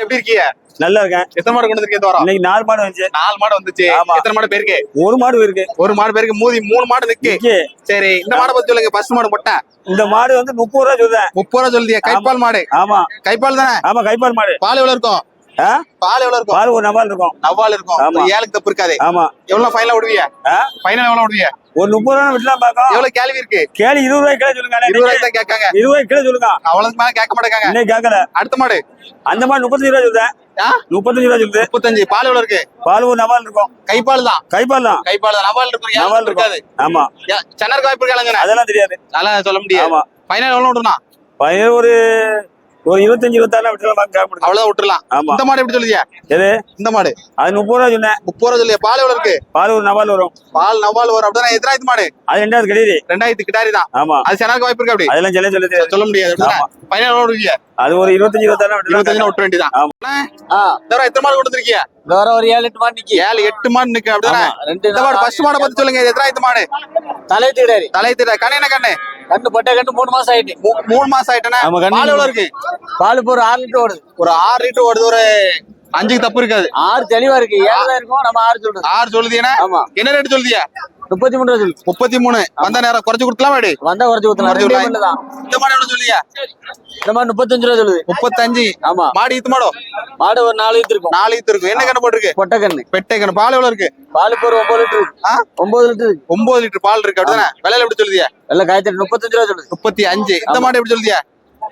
எப்படி இருக்கீங்க? நல்லா இருக்கேன். எத்தனை மாடு கொண்டு வந்திருக்கீங்க இந்த வாரம்? இன்னைக்கு நாலு மாடு வந்துச்சு. நாலு மாடு வந்துச்சு. ஆமா. எத்தனை மாடு பேருக்கு? ஒரு மாடு இருக்கு. ஒரு மாடு பேருக்கு மூதி மூணு மாடு நிக்கு. சரி இந்த மாடை பத்தி சொல்லுங்க. ஃபர்ஸ்ட் மாடு போட்டேன் இந்த மாடு வந்து முப்பது ரூபா சொல்றேன் முப்பது ரூபா சொல்லுதியா? கைப்பால் மாடு. ஆமா. கைப்பால் தானே? ஆமா கைப்பால் மாடு. பால் எவ்வளவு இருக்கும்? பால் எவ்வளவு இருக்கும்? பால் ஒரு நபால் இருக்கும். நவ்வால் இருக்கும். ஏழுக்கு தப்பு இருக்காது. ஆமா. எவ்வளவு ஃபைனல் விடுவீங்க? ஃபைனல் எவ்வளவு விடுவீங்க ஒரு முப்பது ரூபா விட்டுலாம் பார்க்கும் எவ்வளவு கேள்வி இருக்கு? கேளு இருபது ரூபாய் கிலோ சொல்லுங்க. இருபது ரூபாய்க்கு தான் கேட்காங்க. இருபது ரூபாய் கிலோ சொல்லுங்க. அவ்வளவுக்கு மேல கேட்க மாட்டேங்க இன்னைக்கு கேட்கல. அடுத்த மாடு. அந்த மாடு முப்பத்தஞ்சு ரூபா சொல்றேன்? முப்பத்தஞ்சு ரூபா சொல்லுது முப்பத்தஞ்சு. பால் எவ்வளவு இருக்கு? பால் ஒரு நபால் இருக்கும். கைப்பால் தான். கைப்பால் தான். கைப்பால் தான். நவால் இருக்கும். நவால் இருக்காது. ஆமா. சென்னருக்கு வாய்ப்பு இருக்காங்க அதெல்லாம் தெரியாது. அதெல்லாம் சொல்ல முடியாது. ஆமா. ஃபைனல் எவ்வளவு விடணும் பையன் ஒரு ஒரு இருபத்தஞ்சு இருபத்தாறு விட்டுலாம் விட்டுறலாம். ஆமா. இந்த மாடு எப்படி சொல்லுதியா? எது? இந்த மாடு. அது முப்பது ரூபா சொன்னேன். முப்பது ரூபா சொல்லியா பால் எவ்வளவு இருக்கு? பால் ஒரு நபால் வரும். பால் நவால் வரும். அப்படின்னா எத்தனாயிரத்து மாடு? அது ரெண்டாவது கிடையாது ரெண்டாயிரத்து கிட்டாரி தான். ஆமா. அது செனருக்கு வாய்ப்பு இருக்கு அப்படி? அதெல்லாம் சொல்ல சொல்ல சொல்ல முடியாது. ஃபைனல் எவ்வளவு அது ஒரு இருபத்தஞ்சு இருபத்தாறு இருபத்தஞ்சு விட்டுலாம் விட்டு வேண்டியதான் வாரம் எத்தனை மாடு இந்த வாரம் ஒரு ஏழு எட்டு மாடு நிக்கி. ஏழு எட்டு மாடு நிக்கு அப்படிதானே? ஆமா, ரெண்டு இந்த மாடு ஃபர்ஸ்ட் மாடை பத்தி சொல்லுங்க இது எத்தனாயிரத்து மாடு? தலையத்து கிடையாது தலை திட்ட கண்ணு என்ன கண்ணு? கண்ணு பட்ட கண்ணு மூணு மாசம் ஆயிட்டு. மூணு மாசம் ஆயிட்டேனா? ஆமா, கண்ணு பால் எவ்வளவு இருக்கு? பால் இப்போ ஒரு ஆறு லிட்டர் ஓடுது. ஒரு ஆறு லிட்டர் ஓடுது ஒரு அஞ்சுக்கு தப்பு இருக்காது. ஆறு தெளிவா இருக்கு. ஏழு இருக்கும். நம்ம ஆறு சொல்றது. ஆறு சொல்லுதியா ஆமா. என்ன ரேட் சொல்லுதியா? முப்பத்தி மூணு ரூபா சொல்லு. முப்பத்தி மூணு. வந்த நேரம் குறைச்சு கொடுக்கலாம் மாடு வந்தா குறைச்சு தான். இந்த மாடு எவ்வளவு சொல்லியா. இந்த மாதிரி முப்பத்தஞ்சு ரூபா சொல்லுது முப்பத்தஞ்சு. ஆமா. மாடு ஈத்து மாடோ? மாடு ஒரு நாலு லிட்டர் இருக்கும். நாலு ஈத்து இருக்கும். என்ன கண்ணு போட்டிருக்கு? பொட்டை கண்ணு. பெட்டை கண்ணு. பால் எவ்வளவு இருக்கு? பால் ஒரு ஒன்பது லிட்டர்? ஒன்பது லிட்டர். ஒன்பது லிட்டர் பால் இருக்கு. அப்படிதானே? விலையில எப்படி சொல்லுதியா? எல்லாம் காய்ச்சல் முப்பத்தஞ்சு ரூபா சொல்லுது. முப்பத்தி அஞ்சு. இந்த மாடு எப்படி சொல்லுதியா?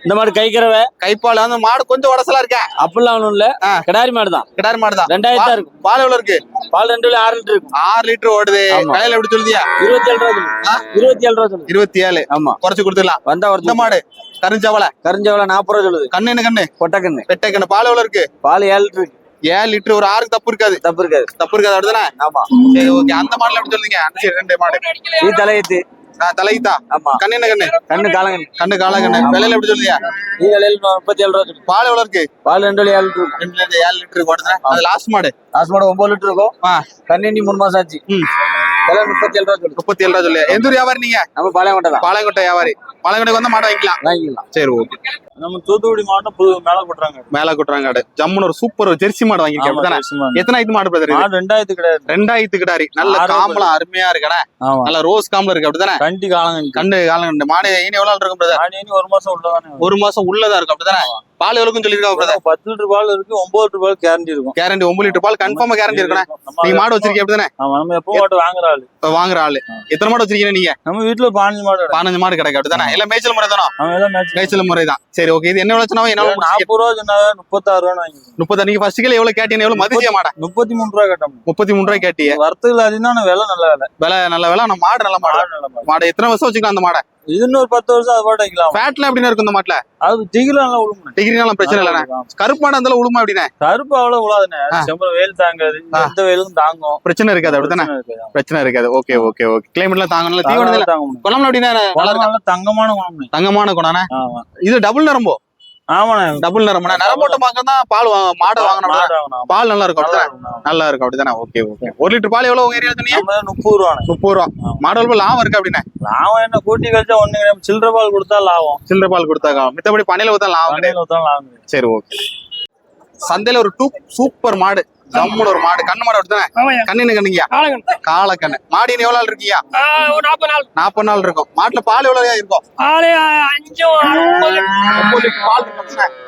இந்த மாடு கைக்கிறவ கைப்பால் அந்த மாடு கொஞ்சம் உடசலா இருக்கா? அப்படிலாம் ஒண்ணும் இல்ல. கிடாரி மாடு தான். கிடாரி மாடு தான். ரெண்டாயிரத்து தான் இருக்கும். பால் எவ்வளவு இருக்கு? பால் ரெண்டு ஆறு லிட்டர் இருக்கும். ஆறு லிட்டர் ஓடுது. விலையில எப்படி சொல்லுதியா? இருபத்தி ஏழு ரூபா? இருபத்தி ஏழு ரூபா இருபத்தி ஏழு ஆமா. குறைச்சு கொடுத்துடலாம். வந்தா ஒரு மாடு கரிஞ்சவளை கரிஞ்சவள நாற்பது ரூபா சொல்லுது. கண்ணு என்ன கண்ணு? பொட்டை கண்ணு பெட்டை கண்ணு பால் எவ்வளவு இருக்கு? பால் ஏழு லிட்டர் ஏழு லிட்டர். ஒரு ஆறுக்கு தப்பு இருக்காது. தப்பு இருக்காது. தப்பு இருக்காது. அப்படிதானே? ஆமா. சரி ஓகே அந்த மாடல எப்படி சொல்லுங்க ரெண்டு மாடு. இது தலையத்து தலைத்தா ஆமா. கண்ணு என்ன கண்ணு? கண்ணு காலங்கண்ணு. கண்ணு கால கண்ணு விலையில எப்படி சொல்லுங்க இது விலையில முப்பத்தி ஏழு ரூபா பால் எவ்வளவு இருக்கு? பால் ரெண்டு ஏழு லிட்டர் ரெண்டு ஏழு லிட்டர் ஓடுது அது லாஸ்ட் மாடு? லாஸ்ட் மாடு ஒன்பது லிட்டர் இருக்கும். கண்ணி மூணு மாசம் ஆச்சு. முப்பத்தி ஏழு ரூபா சொல்லு. முப்பத்தி ஏழு ரூபா சொல்லு. எந்த ஊர் வியாபாரி நீங்க? நம்ம பாளையங்கோட்டை தான். பாளையங்கோட்டை வியாபாரி. பாளையங்கோட்டைக்கு வந்தா மாடு வாங்கிக்கலாம். வாங்கிக்கலாம். சரி ஓகே. நம்ம தூத்துக்குடி மாவட்டம் புது மேல போட்டுறாங்க மேல குட்டுறாங்காடு ஜம்முன்னு ஒரு சூப்பர் ஒரு ஜெர்சி மாடு வாங்கிருக்கேன் எத்தனை ஐத்து மாடு பிரதர் ரெண்டாயிரத்து கிடையாது. ரெண்டாயிரத்து கிடாரி நல்ல காம்பளம் அருமையா இருக்கடா நல்ல ரோஸ் காம்பளம் இருக்கு அப்படிதானே? கண்டி காலங்கண்டி. கண்டு காலங்கண்டு. மாடு இனி எவ்வளவு இருக்கும் பிரதர்? ஒரு மாசம் உள்ளதானே? ஒரு மாசம் உள்ளதா இருக்கும் அப்படிதானே? பால் எவ்வளவுக்கும் சொல்லிருக்கா பிரதர் பத்து லிட்டர் பால் இருக்கு ஒன்பது லிட்டர் பால் கேரண்டி இருக்கும். கேரண்டி ஒன்பது லிட்டர் பால் கன்ஃபார்மா கேரண்டி இருக்கணும். நீங்க மாடு வச்சிருக்கீங்க அப்படிதானே? நம்ம எப்போ மாட்டு வாங்குற ஆளு. வாங்குற ஆளு. எத்தனை மாடு வச்சிருக்கீங்க நீங்க? நம்ம வீட்டுல பதினஞ்சு மாடு. பதினஞ்சு மாடு கிடைக்கும் அப்படிதானே? எல்லாம் மேய்ச்சல் முறை தானோ? மேய்ச்சல் முறை. தான். சரி ஓகே இது என்ன விளைச்சனா என்ன நாற்பது ரூபா சொன்னாங்க முப்பத்தாறு ரூபா வாங்கி முப்பத்தி நீங்க ஃபர்ஸ்ட் கிலோ எவ்வளவு கேட்டீங்க? எவ்வளவு மதிச்சிய மாட? முப்பத்தி மூணு ரூபா கேட்டோம். முப்பத்தி மூணு ரூபாய் கேட்டியே. வரத்துக்கு அதிகமான விலை நல்ல விலை. விலை நல்ல விலை மாடு மாடு. மாடு நல்ல மாடு. மாடு எத்தனை வருஷம் வச்சுக்கலாம் அந்த மாடை? இது இன்னொரு பத்து வருஷம் அது பாட்டு வைக்கலாம். ஃபேட்ல எப்படின்னு இருக்கும் இந்த மாட்டுல? அது திகில நல்லா உழுமுனே டிகிரினாலும் பிரச்சனை இல்லைண்ணே. கருப்பு மாடு இருந்தாலும் உளுமா அப்படின்னா கருப்பு அவ்வளவு உழாதுனே ஆ. செம்பரம் வெயில் தாங்காது. எந்த வெயிலும் தாங்கும். பிரச்சனை இருக்காது அப்படித்தானே? பிரச்சனை இருக்காது. Okay okay okay. கிளைமேட்ல தாங்கணும் தீவனம் தாங்க. குளம்ல அப்படின்னா நல்லா குணம் தங்கமான தங்கமான ஆமா. இது டபுள் நரம்போ? ஆமாண்ணே டபுள் நரம்புனா நரம் போட்ட பார்க்க தான் பால் மாடு வாங்கணும். பால் நல்லா இருக்கும் நல்லா அப்படிதானே. இருக்கும். நல்லா இருக்கும் அப்படிதானே? ஓகே ஓகே ஒரு லிட்டர் பால் எவ்வளவு உங்க ஏரியா முப்பது ரூபாண்ணே முப்பது ரூபா. மாடு வளர்ப்பு லாபம் இருக்கு அப்படின்னா? லாபம் என்ன கூட்டி கழிச்சா ஒண்ணு. சில்லறை பால் கொடுத்தா லாபம். சில்லறை பால் கொடுத்தாங்க மித்தபடி பண்ணையில ஊத்தா லாபம். சரி ஓகே சந்தையில ஒரு டூ சூப்பர் மாடு. ஜம்முன்னு ஒரு மாடு கண்ணு மாடு அப்படித்தானே. கண்ணுன்னு கண்ணுங்கயா காலங்கன் காலக்கண்ணு. மாடு எவ்வளவு நாள் இருக்கீங்க ஒரு நாற்பது நாள். நாற்பது நாள் இருக்கும். மாட்டுல பால் எவ்வளவு இருக்கும்? பால்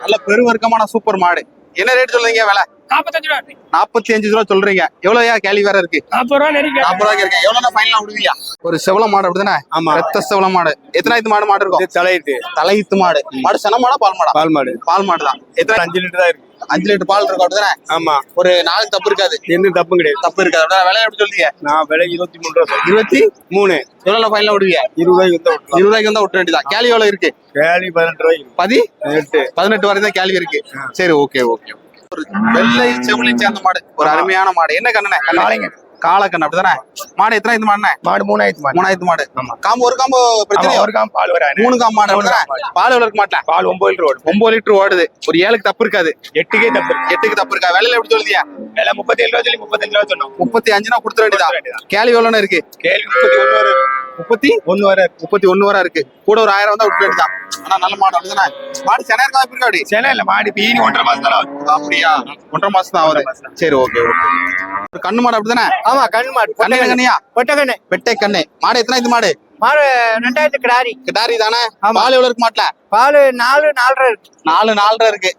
நல்ல பெருவர்க்கமான சூப்பர் மாடு. என்ன ரேட் சொல்றீங்க விலை? நாற்பத்தஞ்சு ரூபா. நாற்பத்தி அஞ்சு ரூபா சொல்றீங்க. எவ்வளவு கேள்வி வேற இருக்கு. நாற்பது ரூபா நெருங்க நாற்பது ரூபாய்க்கு இருக்கு எவ்வளவு ஃபைனலா விடுவீங்க? ஒரு செவல மாடு அப்படிதானே? ஆமா. ரத்த செவல மாடு. எத்தனாயிரத்து மாடு மாடு இருக்கும்? தலையத்து தலையீத்து மாடு. மாடு சென மாடா பால் மாடா? பால் மாடு. பால் மாடு தான் எத்தனை? அஞ்சு லிட்டர் தான் இருக்கு. அஞ்சு லிட்டர் பால் இருக்கும் அப்படிதானே? ஆமா. ஒரு நாளைக்கு தப்பு இருக்காது. எந்த தப்பும் கிடையாது. தப்பு இருக்காது. விலை எப்படி சொல்றீங்க? நான் விலை இருபத்தி மூணு ரூபா சொல்றேன். இருபத்தி மூணு. எவ்வளவு ஃபைனலா விடுவீங்க? இருபது ரூபாய்க்கு வந்து இருபது ரூபாய்க்கு வந்தா விட்டு வேண்டியதான் கேள்வி எவ்வளவு இருக்கு? வேலி பதினெட்டு ரூபாய்க்கு பதி? எட்டு பதினெட்டு வரை தான் கேள்வி இருக்கு. சரி ஓகே ஓகே ஒரு வெள்ளை செவிலி சேர்ந்த மாடு. ஒரு அருமையான மாடு. என்ன கண்ணனே? காளைங்க. காலக்கண்ணு அப்படிதானே? மாடு எத்தனை இது மாடுனே மாடு மூணாயிரத்து மாடு. மூணாயிரத்து மாடு. காம்பு ஒரு காம்பு பிரச்சனை ஒரு காம் பால் வராது. மூணு காம்பு மாடு அப்படிதானே? பால் எவ்வளவு இருக்க மாட்டேன் பால் ஒன்பது லிட்டர் ஓடும் ஒன்பது லிட்டர் ஓடுது. ஒரு ஏழுக்கு தப்பு இருக்காது. எட்டுக்கே தப்பு எட்டுக்கு தப்பு இருக்கா? விலையில எப்படி சொல்லுதியா? விலை முப்பத்தி ஏழு ரூபா சொல்லி முப்பத்தஞ்சு ரூபா சொன்னோம். முப்பத்தி அஞ்சுனா கொடுத்துட வேண்டியதா? கொடுத்துட வேண்டியதா. கேள்வி எவ்வளவு இருக்கு? கேள்வி முப்பத்தி ஒண்ணு வரை முப்பத்தி ஒண்ணு வரை முப்பத்தி ஒண்ணு வரை இருக்கு. கூட ஒரு ஆயிரம் வந்தா விட்டு வேண்டியதான் ஆனா நல்ல மாடு அப்படிதானே? மாடு சென்னை இருக்கா? அப்படி? சென்னை இல்ல மாடு பீனி ஒன்றரை மாசம் தான். அப்படியா? ஒன்றரை மாசம் தான் ஆகுது. சரி ஓகே ஓகே. கண்ணு மாடு அப்படிதானே? ஆமா கண்ணு மாடு. கண்ணு கண்ணியா? பொட்டக்கண்ணு வெட்டை கண்ணு. மாடு எத்தனை இது மாடு? மாடு ரெண்டாயிரத்து கிடாரி கிட்டாரி தானே. பால் எவ்வளவு இருக்கு மாட்டுல? பால் நாலு நாலரை இருக்கு. நாலு நாலரை இருக்கு.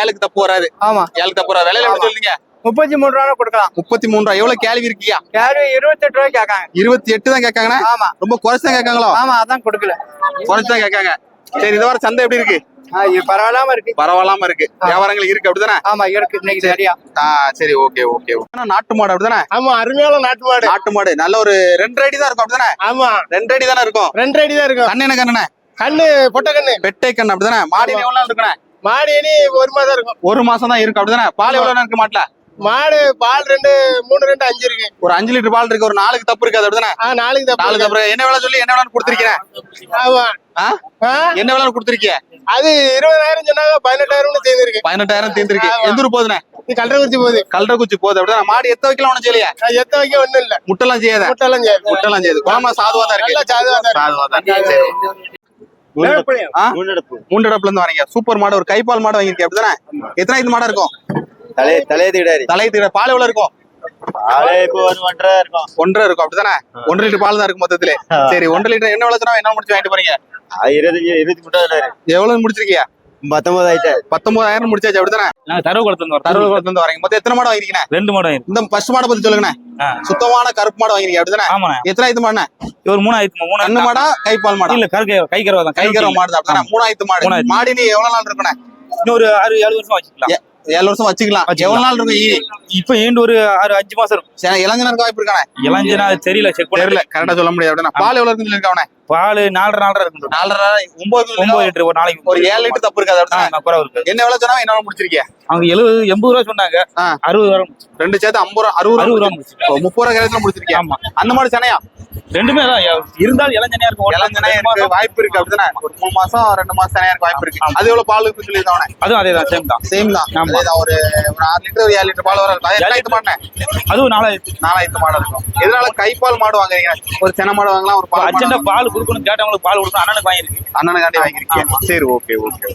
ஏழுக்கு தப்பு வராது. ஆமா. ஏழுக்கு தப்பு வராது. விலையில எப்படி சொல்றீங்க முப்பத்தி மூணு ரூபா கொடுக்கலாம். முப்பத்தி மூணு ரூபா எவ்வளவு கேள்வி இருக்கியா? யாரு இருபத்தெட்டு ரூபாய் கேட்காங்க. இருபத்தி எட்டு தான் கேட்காங்கண்ணா? ஆமா. ரொம்ப குறைச்சு தான் கேட்காங்களோ? ஆமா அதான் கொடுக்கல. குறைச்சு தான் கேட்காங்க. சரி இந்த வாரம் சந்தை எப்படி இருக்கு? பரவாயில்லாம இருக்கு. பரவாயில்லாம இருக்கு. வியாபாரங்களுக்கு இருக்கு அப்படிதானே? ஆமா இருக்கு. இன்னைக்கு சரியா. சரி ஓகே ஓகே நாட்டு மாடு அப்படிதானே? ஆமா அருமையான நாட்டு மாடு. நாட்டு மாடு. நல்ல ஒரு ரெண்டு அடி தான் இருக்கும் அப்படிதானே? ஆமா. ரெண்டு அடி தானே இருக்கும்? ரெண்டு அடி தான் இருக்கும். கண்ணு என்ன கண்ணு பொட்ட கண்ணு. பெட்டை கண்ணு அப்படிதானே? மாடு எவ்வளவு நாள் இருக்குண்ணே? மாடு இனி ஒரு மாசம் இருக்கும். ஒரு மாசம் தான் இருக்கு அப்படிதானே? பால் எவ்வளவு இருக்கு மாட்டுல? மாடு பால் ரெண்டு மூணு ரெண்டு அஞ்சு இருக்கு. ஒரு அஞ்சு லிட்டர் பால் இருக்கு ஒரு நாளுக்கு தப்பு இருக்காது அப்படிதானே? நாளைக்கு தப்பு நாலு தப்பு என்ன வேலை சொல்லி என்ன வேலை கொடுத்துருக்கேன்? என்ன வேலை கொடுத்துருக்கீங்க அது இருபதாயிரம் சொன்னாங்க பதினெட்டாயிரம்னு சேர்ந்துருக்கு. பதினெட்டாயிரம் தீர்ந்துருக்கு ஆமா. எந்த ஊர் போகுதுண்ணே? இது கல்றகுறிச்சி போகுது. கல்றக்குச்சி போகுது. அப்படிதானே. மாடு எத்த வைக்கலாம் ஒண்ணும் செய்யலையா? எத்த வைக்க ஒண்ணும் இல்ல. முட்டெல்லாம் செய்யாத? முட்டெல்லாம் செய்யாது. முட்டெல்லாம் செய்யுது. குணமா சாதுவா தான் நல்லா இருக்கு. சாதுவா தான் சாதுவா. தான்? மூன்றடப்புல இருந்து வரீங்க. சூப்பர் மாடு ஒரு கைப்பால் மாடு வாங்கிருக்கீங்க அப்படிதானே? எத்தனை இது மாடா இருக்கும்? தலை தலையை திடாரி தலை தீர பால் எவ்வளவு இருக்கும்? ஒன்றரை இருக்கும். ஒன்றரை இருக்கும் ஒன்றரை லிட்டர் பால் தான் இருக்கும் மொத்தத்துல. சரி ஒன்றரை லிட்டர் என்ன விளைச்சனா என்ன முடிச்சு வாங்கிட்டு போறீங்க? இருபத்தஞ்சு இருபத்தி மூணாயிரம் எவ்வளவு முடிச்சிருக்கீங்க? பத்தொன்பது ஆயிட்டு பத்தொன்பதாயிரம் முடிச்சாச்சு அப்படிதானே நாங்க தரவு வரோம் தருவ இருந்து வரீங்க. மொத்தம் எத்தனை மாடு வாங்கிருக்கீங்க ரெண்டு இருக்கு இந்த ஃபர்ஸ்ட் மாடை பத்தி சொல்லுங்கண்ணே. சுத்தமான கருப்பு மாடு வாங்கிருக்கீங்க அப்படிதானே ஆமாண்ணே. எத்தனை இது மாடுண்ணே? ஒரு மூணாயிரத்து மூணு கண்ணு மாடா கைப்பால் மாடா? இல்ல கருக்கு கை கரவா தான். கைகரம் மாடு தான் அப்படிதானே மூணாயிரத்து மாடு. மாடி நீ எவ்வளவு நாள் இருக்குண்ணே? இன்னொரு ஆறு ஏழு வருஷம் வச்சுக்கலாம். ஏழு வருஷம் வச்சுக்கலாம். எவ்வளவு நாள் இருக்கும் ஈ இப்ப ஏண்டு ஒரு ஆறு அஞ்சு மாசம் இருக்கும். சரி, இளைஞனுக்கு வாய்ப்பு இருக்கானே? இளஞ்சனா தெரியல செக் தெரியல கரெக்டா சொல்ல முடியாது. பால் எவ்வளவு இருக்குன்னு சொல்லிருக்கானே பால் நாலரை நாலரை இருக்கு நாலரை ஒன்பது ஒன்பது லிட்டர் ஒரு நாளைக்கு ஒரு ஏழு லிட்டர் தப்பு இருக்காது குறைவு இருக்கு. என்ன எவ்வளவு சொன்னா என்ன முடிச்சிருக்கீங்க? அவங்க எழுபது எண்பது ரூபா சொன்னாங்க. அறுபது ரூபா ரெண்டு சேர்த்து ஐம்பது ரூபா அறுபது அறுபது ரூபா முடிச்சிருக்கேன். முப்பது ரூபா கரையத்துல முடிச்சிருக்கீங்க. ஆமா. அந்த மாடு சென்னையா? ரெண்டுமே தான் இருந்தாலும் இளஞ்சனையா இருக்கும் ஒரு இளஞ்சனையா இருக்கு. வாய்ப்பு இருக்கு அப்படிதானே? ஒரு மூணு மாசம் ரெண்டு மாசம் சென்னையா இருக்கு வாய்ப்பு இருக்கு. அது எவ்வளவு பால் இருக்கு சொல்லியிருக்கானே அதுவும் அதே தான். சேம் தான். சேம் தான் ஒரு ஒரு ஆறு லிட்டர் ஒரு ஏழு லிட்டர் பால் வர இருக்கும் மாடுனேன் அதுவும் நாலாயிரத்து. நாலாயிரத்து மாடு இருக்கும். எதனால கைப்பால் மாடு வாங்குறீங்க? ஒரு சென்னை மாடு வாங்கலாம் ஒரு பால் அர்ஜென்டா பால் கொடுக்கணும் கேட்டவங்களுக்கு பால் கொடுக்கணும் அண்ணனுக்கு வாங்கிருக்கு. அண்ணனுக்காண்டி வாங்கிருக்கீங்க. சரி ஓகே ஓகே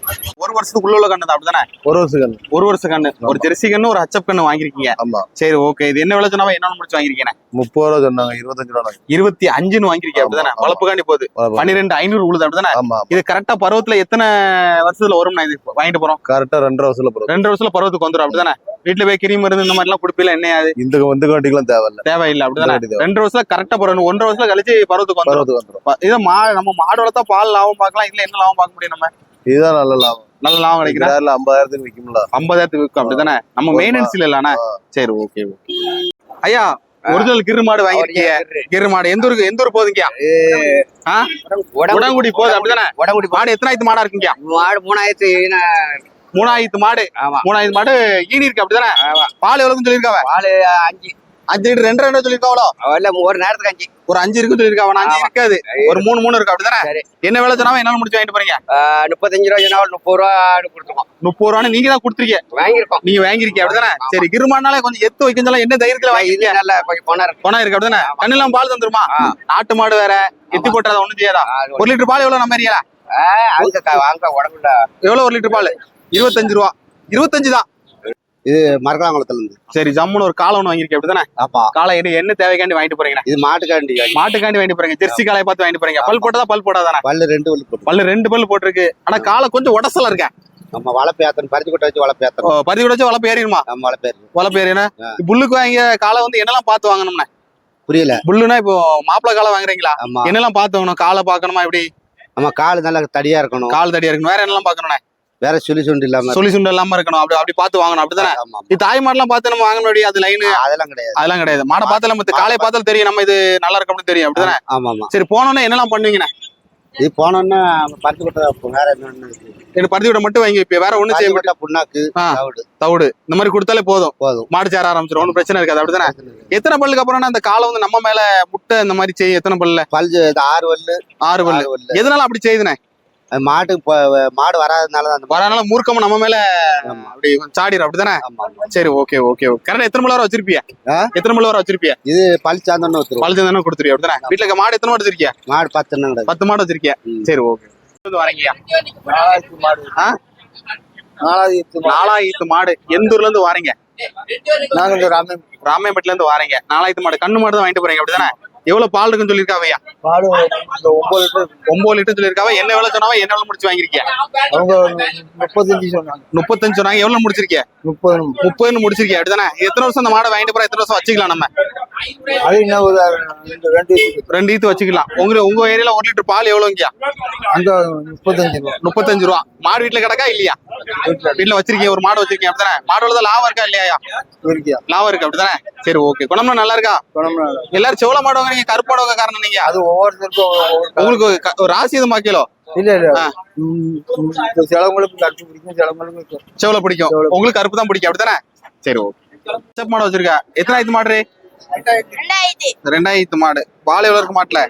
ஒரு வருஷத்துக்கு உள்ள உள்ள கண்ணு தான் அப்படிதானே? ஒரு வருஷம் ஒரு வருஷ கண்ணு. ஒரு ஜெர்சி கண்ணு ஒரு ஹச்சப் கண்ணு வாங்கிருக்கீங்க. ஆமா. சரி ஓகே. இது என்ன விளைச்சனா என்ன முடிச்சு வாங்கிருக்கீங்க முப்பது ரூபா சொன்னாங்க இருபத்தஞ்சு ரூபா இருபத்தி அஞ்சுன்னு வாங்கிருக்கீங்க அப்படிதானே? ஆமா. வளர்ப்புக்காண்டி போகுது. பன்னிரெண்டு ஐநூறு உழுது அப்படிதானே? இது கரெக்டா பருவத்துல எத்தனை வருஷத்துல வரும் இது வாங்கிட்டு போறோம்? கரெக்டா ரெண்டரை வருஷத்துல போறோம். ரெண்டு வருஷத்துல பருவத்துக்கு வந்துடும் அப்படிதானே? வீட்டுல போய் கிரி மருந்து இந்த மாதிரி எல்லாம் குடுப்பீல என்ன அது? இந்த இந்த வண்டிக்கெல்லாம் தேவையில்ல. தேவையில்லை அப்படிதானே. ரெண்டு வருஷத்துல கரெக்டா போறோம் ஒன்றரை வருஷத்துல கழிச்சு பருவத்துக்கு வந்துடும் இதை மா நம்ம மாடு வளர்த்தா பால் லாபம் பார்க்கலாம் இல்ல என்ன லாபம் பார்க்க முடியும் நம்ம? இதுதான் நல்ல லாபம். நல்ல லாபம் கிடைக்கிறா நேரில் ஐம்பதாயிரத்துக்கு விற்கும்ல ஐம்பதாயிரத்துக்கு விற்கும் அப்படிதானே? நம்ம ஆமா. மெயின்டெனன்ஸ் இல்லைண்ணா சரி ஓகே ஓகே ஐயா ஒரிஜினல் கிரு மாடு வாங்கிருக்கீங்க கிரு. மாடு. எந்த ஊருக்கு எந்த ஊர் போகுதுங்கயா ஆ? உடங்குடி. போகுது அப்படிதானே? உடம்புடி மாடு எத்தனை ஆயிரத்து மாடா இருக்குங்க மாடு மூணாயிரத்து மூணாயிரத்து மாடு. ஆமா. மூணாயிரத்து மாடு ஈனி இருக்கு அப்படிதானே? பால் எவ்வளவுன்னு சொல்லியிருக்காவ? பால் அஞ்சு. அஞ்சு லிட்டர் ரெண்டு ரெண்டு சொல்லியிருக்காவளோ? இல்ல ஒரு நேரத்துக்கு அஞ்சு. ஒரு அஞ்சு இருக்குன்னு சொல்லியிருக்காவ அஞ்சு. இருக்காது. ஒரு மூணு மூணு இருக்கு அப்படிதானே. என்ன வேலை சொன்னாலும் என்னால முடிச்சு வாங்கிட்டு போறீங்க? முப்பத்தஞ்சு ரூபா சொன்னா முப்பது ரூபா கொடுத்துருவோம். முப்பது ரூபான்னு நீங்க தான் கொடுத்துருக்கீங்க. வாங்கியிருக்கோம். நீங்க வாங்கிருக்கீங்க அப்படிதானே? சரி கிருமானாலே கொஞ்சம் எத்து வைக்கணும் என்ன தைரியத்துல வாங்கிருக்கீங்க நல்லா கொஞ்சம் பணம் இருக்கு. பணம் இருக்கு அப்படிதானே? கண்ணெல்லாம் பால் தந்துருமா. நாட்டு மாடு வேற எத்தி போட்டுறத ஒண்ணும் செய்யாதா? ஒரு லிட்டர் பால் எவ்வளவு நம்ம க- வாங்க உடம்புல. எவ்வளவு ஒரு லிட்டர் பால்? இருபத்தஞ்சு ரூபா. இருபத்தஞ்சு தான். மரக்காங்குளத்துல இருந்து சரி ஜம்முன்னு ஒரு காலை ஒண்ணு வாங்கிருக்கேன் அப்படிதானே? ஆப்பா. காலை என்ன என்ன தேவைக்காண்டி வாங்கிட்டு போறீங்க? இது மாட்டுக்காண்டி மாட்டுக்காண்டி வாங்கிட்டு போறீங்க. ஜெர்சி காலையை பார்த்து வாங்கிட்டு போறீங்க. பல் போட்டதா பல் போடாதானே? பல்லு ரெண்டு பல்லு போட்டு. பல்லு ரெண்டு பல் போட்டிருக்கு. ஆனா காலை கொஞ்சம் உடசலா இருக்கேன் நம்ம வளப்பேத்தன் பறிச்சு கொட்டை வச்சு வளப்பேத்தன் பதி கூட வச்சு வளர்ப்பு ஏறிடுமா? நம்ம வளப்பேரு வளர்ப்பு ஏறினா? ஆ. புல்லுக்கு வாங்கிய காலை வந்து என்னெல்லாம் பார்த்து வாங்கணும்னா? புரியல. புல்லுனா இப்போ மாப்பிளை காலை வாங்குறீங்களா? என்னெல்லாம் பார்த்து வாங்கணும்? காலை பார்க்கணுமா எப்படி? நம்ம கால் நல்லா தடியா இருக்கணும். கால் தடியா இருக்கணும். வேற என்னெல்லாம் பார்க்கணும்னா? வேற சுண்டு இல்லாம சுண்டு இல்லாம இருக்கணும். அப்படி அப்படி பார்த்து வாங்கணும். அப்படிதானே இது தாய் மாடெல்லாம் பார்த்து நம்ம வாங்கணும் அப்படி அது லைனு அதெல்லாம் கிடையாது. அதெல்லாம் கிடையாது. மாடை பார்த்தாலும் மத்த காலை பார்த்தாலும் தெரியும். நம்ம இது நல்லா இருக்கு அப்படின்னு தெரியும். அப்படிதானே ஆமா ஆமா சரி போனோன்னே என்னெல்லாம் பண்ணுவீங்கண்ணே? இது போனோன்னா பருத்தி கொட்டை வேற. எனக்கு பருத்தி விட மட்டும் வாங்கி வைப்பேன் வேற ஒண்ணும் செய்ய கொட்டை புண்ணாக்கு. தவிடு. தவிடு. இந்த மாதிரி கொடுத்தாலே போதும். போதும். மாடு சேர ஆரம்பிச்சிடும் ஒன்றும் பிரச்சனை இருக்காது. அப்படிதானே எத்தனை பல்லுக்கு அப்புறம் அந்த காலை வந்து நம்ம மேல முட்டை இந்த மாதிரி செய்யும் எத்தனை பல்ல இது ஆறு பல்லு. ஆறு வல்லு எதனால அப்படி செய்யுதுனே இப்போ மாடு வராதனால தான். வரனால மூர்க்கமா நம்ம மேல. அப்படி சாடிடும் அப்படிதானே. சரி ஓகே ஓகே கரெக்டா எத்தனை மணி வரை வச்சிருப்பிய? எத்தனை மணி வரை வச்சிருப்பிய? இது பல் சாந்தோன்னு ஒருத்தர் பழுது தானே கொடுத்துருவிய அப்படிதானே வீட்டுல மாடு எத்தனை மாடு வச்சிருக்கிய? மாடு பத்து பத்து மாடு வச்சிருக்கிய. சரி ஓகே வரீங்கயா நாலாயிரத்து மாடு ஆ? நாலாயிரத்து மாடு. நாலாயிரத்து மாடு. எந்த ஊர்ல இருந்து வாரீங்க? நாங்க ராமேம்பட்டில இருந்து வாரீங்க. நாலாயிரத்து மாடு. கண்ணு மாடு தான் வாங்கிட்டு போறீங்க அப்படிதானே எவ்வளவு பால் இருக்குன்னு சொல்லியிருக்காவையா இந்த ஒன்பது லிட்டர் ஒன்பது லிட்டர் சொல்லியிருக்காவ என்ன எவ்வளவு சொன்னாவா என்ன எவ்வளவு முடிச்சு வாங்கிருக்கிய அவங்க முப்பத்தஞ்சு சொன்னாங்க. முப்பத்தஞ்சு சொன்னாங்க. எவ்வளவு முடிச்சிருக்கிய முப்பது. முப்பதுன்னு முடிச்சிருக்கிய அப்படிதானே? எத்தனை வருஷம் அந்த மாடை வாங்கிட்டு போற எத்தனை வருஷம் வச்சுக்கலாம் நம்ம? அது என்ன ஒரு ரெண்டு ரெண்டு ஈத்து வச்சுக்கலாம். உங்க உங்க ஏரியால ஒரு லிட்டர் பால் எவ்வளவுங்கயா அங்க முப்பத்தஞ்சு ரூபா. முப்பத்தஞ்சு ரூபா. மாடு வீட்டுல கிடக்கா இல்லையா? வீட்டுல வச்சிருக்கீங்க ஒரு மாடு வச்சிருக்கீங்க அப்படிதானே மாடோட லாபம் இருக்கா இல்லையா? இருக்கியா லாபம் இருக்கு அப்படிதானே சரி ஓகே குணம்னா நல்லா இருக்கா? குணம்னா எல்லாரும் செவல மாடு வாங்குறீங்க கருப்பாடு வாங்க காரணம் நீங்க? அது ஒவ்வொருத்தருக்கும். உங்களுக்கு ஒரு ராசி எதுவும் மாக்கிலோ இல்ல இல்ல. சிலவங்களுக்கு கருத்து பிடிக்கும் சிலவங்களுக்கு செவல பிடிக்கும். உங்களுக்கு கருப்பு தான் பிடிக்கும் அப்படிதானே சரி ஓகே செப் மாடு வச்சிருக்கா? எத்தனை ஆயிரத்து மாடு? ரெண்டாயிரத்து மாடு. பால் எவ்வளவு இருக்கு மாட்டுல?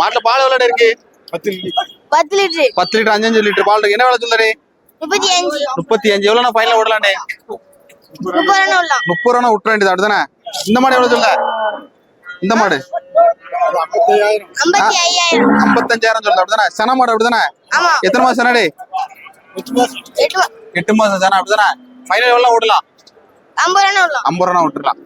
மாட்டுல பால் எவ்வளவு இருக்கு? பத்து லிட்டரு. பத்து லிட்டர். அஞ்சஞ்சு லிட்டர் பால் என்ன வேலை சொல்லுறே முப்பத்தி அஞ்சு. முப்பத்தி அஞ்சு. எவ்வளவு ஃபைனல் விடலாண்டே முப்பது ரூபா விட்டுற வேண்டியது அப்படிதானே இந்த மாடு எவ்வளவு சொல்ல இந்த மாடு. ஐம்பத்தஞ்சாயிரம் சொல்ல அப்படிதானே? சன மாடு அப்படிதானே? எத்தனை மாசம் சனடே? எட்டு மாசம் சன அப்படிதானே? ஃபைனல் எவ்வளவு விடலாம் ஐம்பது ரூபா உள்ளலாம் ஐம்பது ரூபா விட்டுறலாம்.